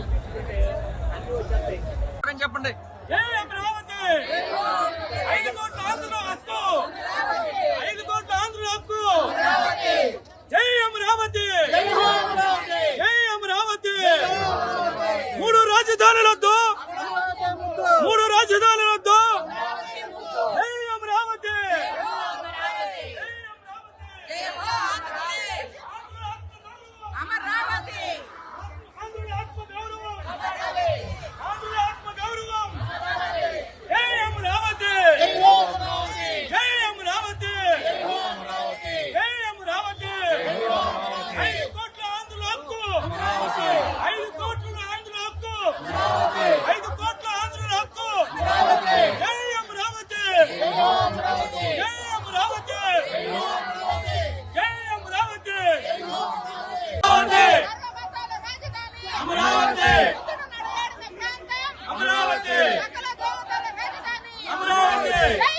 ఒక్కొక్కటి ఒక్కొక్కటి స్లోగా చెప్పండి. జై అమరావతి ఐదు కోట్ల ఆంధ్రుల హక్కు ఐదు కోట్ల ఆంధ్రుల హక్కు జై అమరావతి. జై అమరావతి. మూడు రాజధానులొద్దు Hey! hey!